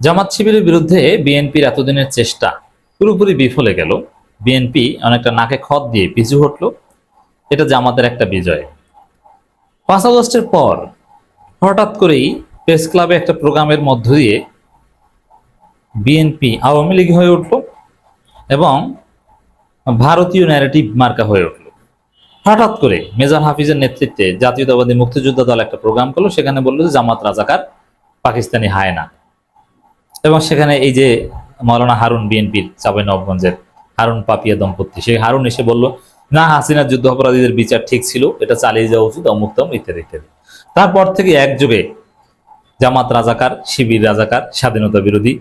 জামাত শিবিরের বিরুদ্ধে বিএনপির এতদিনের চেষ্টা পুরোপুরি বিফলে গেল। বিএনপি অনেকটা নাকে খত দিয়ে পিছু হটল। এটা জামাতের একটা বিজয়। পাঁচ আগস্টের পর হঠাৎ করেই প্রেস ক্লাবে একটা প্রোগ্রামের মধ্য দিয়ে বিএনপি আওয়ামী লীগ হয়ে উঠল এবং ভারতীয় ন্যারেটিভ মার্কা হয়ে উঠল। হঠাৎ করে মেজর হাফিজের নেতৃত্বে জাতীয়তাবাদী মুক্তিযোদ্ধা দল একটা প্রোগ্রাম করল। সেখানে বলল যে জামাত রাজাকার, পাকিস্তানি হায়না এবং সেখানে এই যে মৌলানা হারুন বিএনপির চাপাই নবগঞ্জের হারুন পাপিয়া দম্পতি, সেই হারুন এসে বলল, না, হাসিনার যুদ্ধ অপরাধীদের বিচার ঠিক ছিল, এটা চালিয়ে যাওয়া উচিত, অমুক তমুক, ইত্যাদি ইত্যাদি। তারপর থেকে একযোগে জামাত রাজাকার, শিবির রাজাকার, স্বাধীনতা বিরোধী,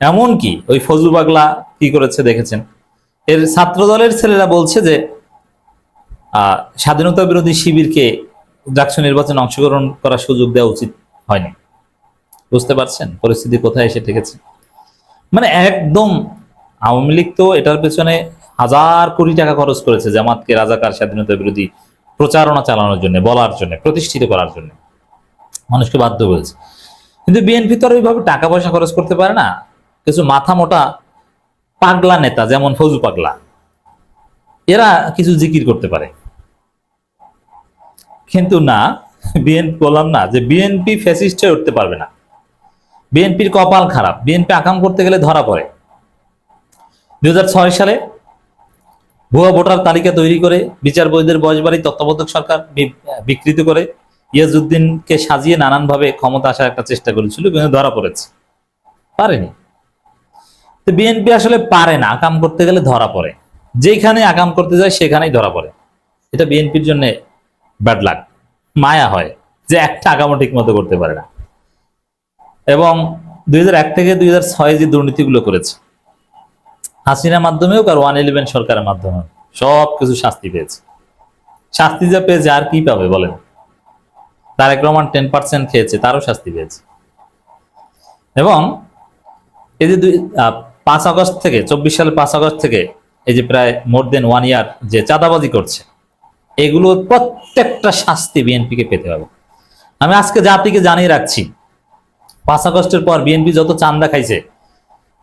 এমনকি ওই ফজলু বাগলা কি করেছে দেখেছেন? এর ছাত্র দলের ছেলেরা বলছে যে স্বাধীনতা বিরোধী শিবিরকে ডাকসু নির্বাচনে অংশগ্রহণ করার সুযোগ দেওয়া উচিত হয়নি। বুঝতে পারছেন? পরিস্থিতি কোথায় এসে ঠেকেছে মানে একদম আওয়ামী লীগ তো এটার পেছনে হাজার কোটি টাকা খরচ করেছে জামাতকে রাজাকার স্বাধীনতা বিরোধী প্রচারণা চালানোর জন্য, বলার জন্য, প্রতিষ্ঠিত করার জন্য। মানুষকে বাধ্য করেছে। কিন্তু বিএনপি তো আর ওইভাবে টাকা পয়সা খরচ করতে পারে না। কিছু মাথা মোটা পাগলা নেতা, যেমন ফজু পাগলা, এরা কিছু জিকির করতে পারে। কিন্তু না, বিএনপি বললাম না যে বিএনপি ফ্যাসিস্ট হয়ে উঠতে পারবে না। বিএনপির কপাল খারাপ। বিএনপি আকাম করতে গেলে ধরা পড়ে। দু হাজার ছয় সালে ভুয়া ভোটার তালিকা তৈরি করে বিচার বৈধের বয়সবাড়ি তত্ত্বাবধায়ক সরকার বিকৃত করে ইয়াজউদ্দিনকে সাজিয়ে নানানভাবে ক্ষমতা আসার একটা চেষ্টা করেছিল, কিন্তু ধরা পড়েছে। পারেনি। তো বিএনপি আসলে পারে না, আকাম করতে গেলে ধরা পড়ে। যেখানে আকাম করতে যায়, সেখানেই ধরা পড়ে। এটা বিএনপির জন্য ব্যাড লাক। মায়া হয় যে একটা আকামও ঠিক মতো করতে পারে না। এবং দুই হাজার এক থেকে দুই হাজার ছয় যে দুর্নীতিগুলো করেছে, হাসিনার মাধ্যমে হোক আর ওয়ান ইলেভেন সরকারের মাধ্যমে সব কিছু শাস্তি পেয়েছে। শাস্তি যা পেয়েছে আর কি পাবে বলেন? তারেক রহমান টেন পার্সেন্ট খেয়েছে, তারও শাস্তি পেয়েছে। এবং এই যে দুই পাঁচ আগস্ট থেকে, চব্বিশ সালের পাঁচ আগস্ট থেকে এই যে প্রায় মোর দেন ওয়ান ইয়ার যে চাঁদাবাজি করছে, এগুলো প্রত্যেকটা শাস্তি বিএনপিকে পেতে হবে। আমি আজকে জাতিকে জানিয়ে রাখছি পাঁচ আগস্টের পর বিএনপি যত চান্দা খাইছে,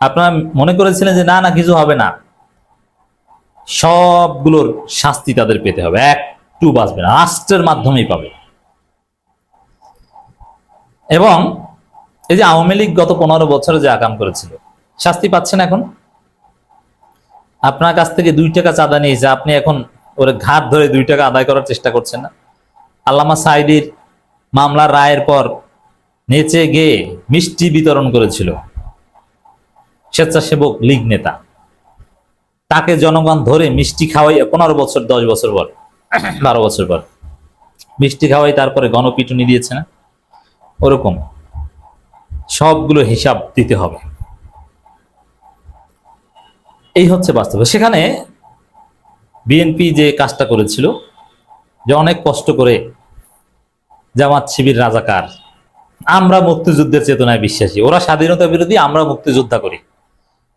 আপনারা মনে করেছিলেন যে না না, কিছু হবে না। সবগুলোর শাস্তি তাদের পেতে হবে, একটু বাঁচবে না, রাষ্ট্রের মাধ্যমেই পাবে। এবং এই যে আওয়ামী লীগ গত পনেরো বছরে যে আকাম করেছিল, শাস্তি পাচ্ছেন এখন? আপনার কাছ থেকে দুই টাকা চাঁদা নিয়েছে, আপনি এখন ওর ঘাট ধরে দুই টাকা আদায় করার চেষ্টা করছেন না? আল্লামা সাইদির মামলার রায়ের পর নেচে গিয়ে মিষ্টি বিতরণ করেছিল। স্বেচ্ছাসেবক লীগ নেতা। তাকে জনগণ ধরে মিষ্টি খাওয়াই পনেরো বছর, দশ বছর পর, বারো বছর পর মিষ্টি খাওয়াই তারপরে গণপিটুনি দিয়েছে না? ওরকম। সবগুলো হিসাব দিতে হবে। এই হচ্ছে বাস্তব। সেখানে বিএনপি যে কাজটা করেছিল, যে অনেক কষ্ট করে জামাত শিবির রাজাকার আমরা মুক্তিযুদ্ধের চেতনায় বিশ্বাসী। ওরা স্বাধীনতা বিরোধী, আমরা মুক্তিযোদ্ধা করি।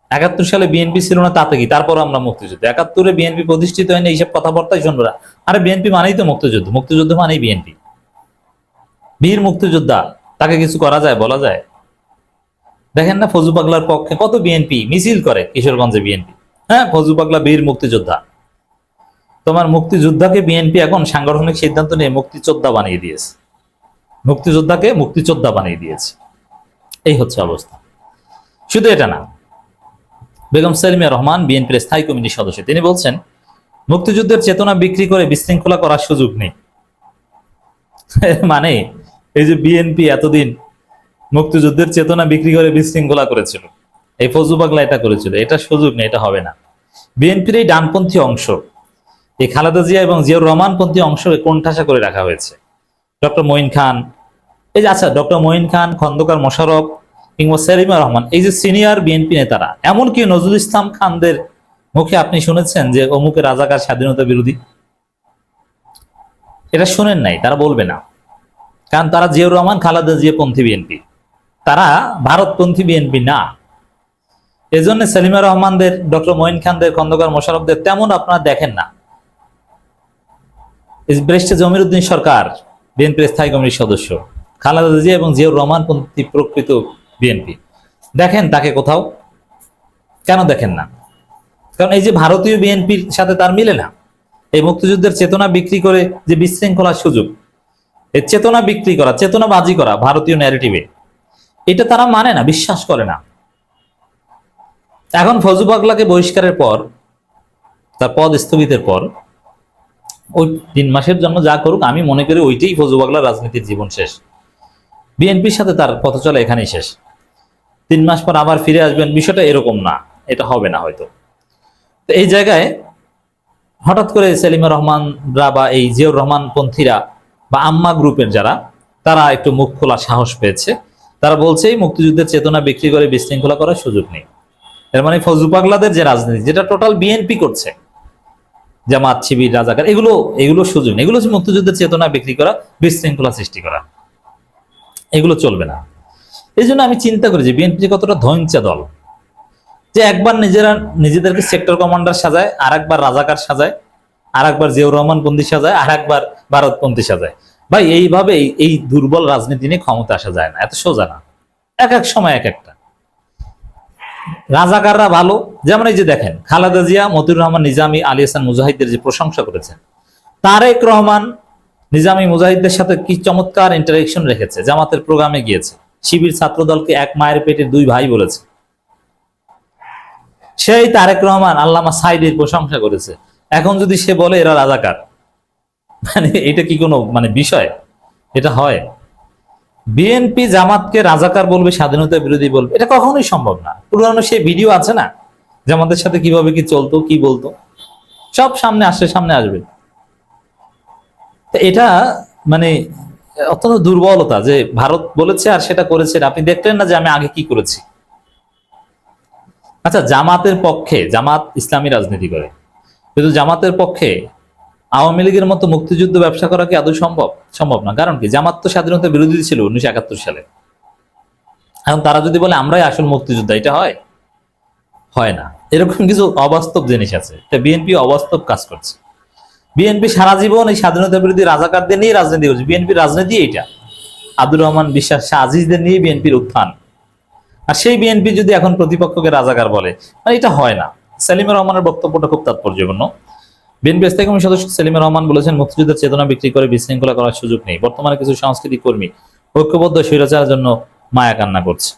একাত্তর সালে বিএনপি ছিল না, তাতে কি? তারপর আমরা মুক্তিযুদ্ধ। একাত্তরে বিএনপি প্রতিষ্ঠিত হয়নি, এইসব কথাবার্তাই শুনব না। আরে বিএনপি মানেই তো মুক্তিযুদ্ধ। মুক্তিযুদ্ধ মানেই বিএনপি। বীর মুক্তিযোদ্ধা, তাকে কিছু করা যায়, বলা যায়? দেখেন না ফজু পাগলার পক্ষে কত বিএনপি মিছিল করে কিশোরগঞ্জে বিএনপি। হ্যাঁ ফজু পাগলা বীর মুক্তিযোদ্ধা। তোমার মুক্তিযোদ্ধাকে বিএনপি এখন সাংগঠনিক সিদ্ধান্ত নিয়ে মুক্তিযোদ্ধা বানিয়ে দিয়েছে। মুক্তিযোদ্ধাকে মুক্তিযোদ্ধা বানিয়ে দিয়েছে। এই হচ্ছে অবস্থা। শুধু এটা না, বেগম সালিমিয়া রহমান, বিএনপির স্থায়ী কমিটির সদস্য, তিনি বলছেন, মুক্তিযুদ্ধের চেতনা বিক্রি করে বিশৃঙ্খলা করার সুযোগ নেই। মানে এই যে বিএনপি এতদিন মুক্তিযুদ্ধের চেতনা বিক্রি করে বিশৃঙ্খলা করেছিল, এই ফজু পাগলা এটা করেছিল, এটা সুযোগ নেই, এটা হবে না। বিএনপির এই ডানপন্থী অংশ, এই খালেদা জিয়া এবং জিয়াউর রহমানপন্থী অংশ কোণঠাসা করে রাখা হয়েছে। ডক্টর মঈন খান এই যে আচ্ছা ডক্টর মঈন খান, খন্দকার মোশারফ কিংবা সেলিমা রহমান, এই যে সিনিয়র বিএনপি নেতারা, এমনকি নজরুল ইসলাম খানদের মুখে আপনি শুনেছেন যে অমুকে রাজাকার স্বাধীনতা বিরোধী? এটা শুনেন নাই, তারা বলবে না। কারণ তারা জিয়াউর রহমান, খালেদা জিয়া পন্থী বিএনপি। তারা ভারতপন্থী বিএনপি না। এজন্য সেলিমা রহমানদের, ডক্টর মঈন খানদের, খন্দকার মোশারফদের তেমন আপনারা দেখেন না। ব্রেস্টে জমির উদ্দিন সরকার, বিএনপির স্থায়ী কমিটির সদস্য। খালেদা জিয়া এবং জিয়াউর রহমান পন্থী প্রকৃত বিএনপি। দেখেন তাকে কোথাও, কেন দেখেন না? কারণ এই যে ভারতীয় বিএনপির সাথে তার মিলে না। এই মুক্তিযুদ্ধের চেতনা বিক্রি করে যে বিশৃঙ্খলার সুযোগ, এই চেতনা বিক্রি করা চেতনা বাজি করা ভারতীয় ন্যারেটিভে এটা তারা মানে না, বিশ্বাস করে না। এখন ফজু পাগলাকে বহিষ্কারের পর, তার পদ স্থগিতের পর, ওই তিন মাসের জন্য যা করুক, আমি মনে করি ওইটাই ফজু রাজনীতির জীবন শেষ। বিএনপির সাথে তার পথ চলা এখানেই শেষ। তিন মাস পর আবার ফিরে আসবেন, বিষয়টা এরকম না, এটা হবে না হয়তো। তো এই জায়গায় হঠাৎ করে সেলিমা রহমানরা বা এই জিয়াউর রহমান পন্থীরা বা আম্মা গ্রুপের যারা, তারা একটু মুখ খোলা সাহস পেয়েছে। তারা বলছে, এই মুক্তিযুদ্ধের চেতনা বিক্রি করে বিশৃঙ্খলা করার সুযোগ নেই। এর মানে ফজু পাগলাদের যে রাজনীতি, যেটা টোটাল বিএনপি করছে, জামাত, শিবির, রাজাকার, এগুলো এগুলো সুযোগ নেই। এগুলো হচ্ছে মুক্তিযুদ্ধের চেতনা বিক্রি করা, বিশৃঙ্খলা সৃষ্টি করা। এগুলো চলবে না। এই জন্য আমি চিন্তা করি যে বিএনপি কতটা ধৈঞ্চা দল, যে একবার নিজেরা নিজেদেরকে সেক্টর কমান্ডার সাজায় আর একবার রাজাকার সাজায় আর একবার জিয়াউর রহমান বন্দি সাজায় আর একবার ভারতপন্থী সাজায়। ভাই এইভাবে এই- এই দুর্বল রাজনীতি নিয়ে ক্ষমতা আসা যায় না, এত সোজা না। এক এক সময় এক একটা। রাজাকাররা ভালো, যেমন এই যে দেখেন, খালেদা জিয়া, মতিউর রহমান, নিজামী, আলী হাসান মুজাহিদের যে প্রশংসা করেছেন, তারেক রহমান নিজামী মুজাহিদদের সাথে কি চমৎকার ইন্টারেকশন রেখেছে? জামাতের প্রোগ্রামে গিয়েছে। শিবির ছাত্র দলকে এক মায়ের পেটে দুই ভাই বলেছে। সেই তারেক রহমান আল্লামা সাইদের প্রশংসা করেছে। এখন যদি সে বলে এরা রাজাকার মানে এটা কি কোনো মানে বিষয়? এটা হয়। বিএনপি জামাতকে রাজাকার বলবে, স্বাধীনতা বিরোধী বলবে, এটা কখনোই সম্ভব না। পুরানো সেই ভিডিও আছে না? জামাতের সাথে কীভাবে কি চলতো, কি বলতো? সব সামনে আসে সামনে আসবে। এটা মানে অত্যন্ত দুর্বলতা যে ভারত বলেছে আর সেটা করেছে আপনি দেখলেন না যে আমি আগে কি করেছি? আচ্ছা জামাতের পক্ষে, জামাত ইসলামী রাজনীতি করে। কিন্তু জামাতের পক্ষে আওয়ামী লীগের মতো মুক্তিযুদ্ধ ব্যবসা করা কি আদৌ সম্ভব? সম্ভব না। কারণ কি? জামাত তো স্বাধীনতা বিরোধী ছিল উনিশশো একাত্তর সালে। এখন তারা যদি বলে আমরাই আসল মুক্তিযোদ্ধা, এটা হয়? হয় না। এরকম কিছু অবাস্তব জিনিস আছে। বিএনপি অবাস্তব কাজ করছে। বিএনপি সারা জীবন এই স্বাধীনতা বিরোধী রাজাকারদের নিয়ে রাজনীতি করছে। বিএনপির রাজনীতি এইটা। আব্দুর রহমান বিশ্বাস শাহ আজিজদের নিয়ে বিএনপির উত্থান। আর সেই বিএনপি যদি এখন প্রতিপক্ষকে রাজাকার বলে মানে এটা হয় না। সেলিমা রহমানের বক্তব্যটা খুব তাৎপর্যপূর্ণ। বিএনপি স্থায়ী কমিটির সদস্য সেলিমা রহমান বলেছেন, মুক্তিযুদ্ধের চেতনা বিক্রি করে বিশৃঙ্খলা করার সুযোগ নেই। বর্তমানে কিছু সাংস্কৃতিক কর্মী ঐক্যবদ্ধ স্বৈরাচারের জন্য মায়া কান্না করছে।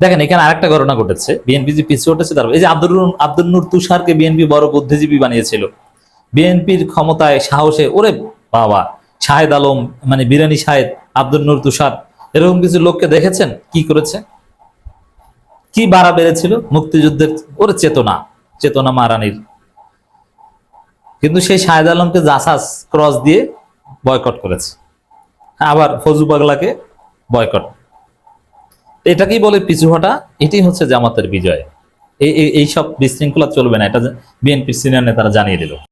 দেখেন, এখানে আরেকটা ঘটনা ঘটেছে। বিএনপি যে পিছু উঠেছে তার এই যে আব্দুল আব্দুল নূর তুষারকে বিএনপি বড় বুদ্ধিজীবী বানিয়েছিল। বিএনপির ক্ষমতায় সাহসে, ওরে বাবা, শাহেদ আলম মানে বিরানি শাহেদ, আব্দুল নূর তুষার, এরকম কিছু লোককে দেখেছেন? কি করেছে? কি বাড়া বেড়েছিল মুক্তিযুদ্ধের? ওরে চেতনা চেতনা মারানির। কিন্তু সেই শাহেদ আলমকে জাসাস ক্রস দিয়ে বয়কট করেছে। আবার ফজু পাগলাকে বয়কট। এটাকেই বলে পিছু হটা এটাই হচ্ছে জামাতের বিজয়। এই এই- এই সব বিশৃঙ্খলা চলবে না, এটা বিএনপি সিনিয়র নেতারা জানিয়ে দিল।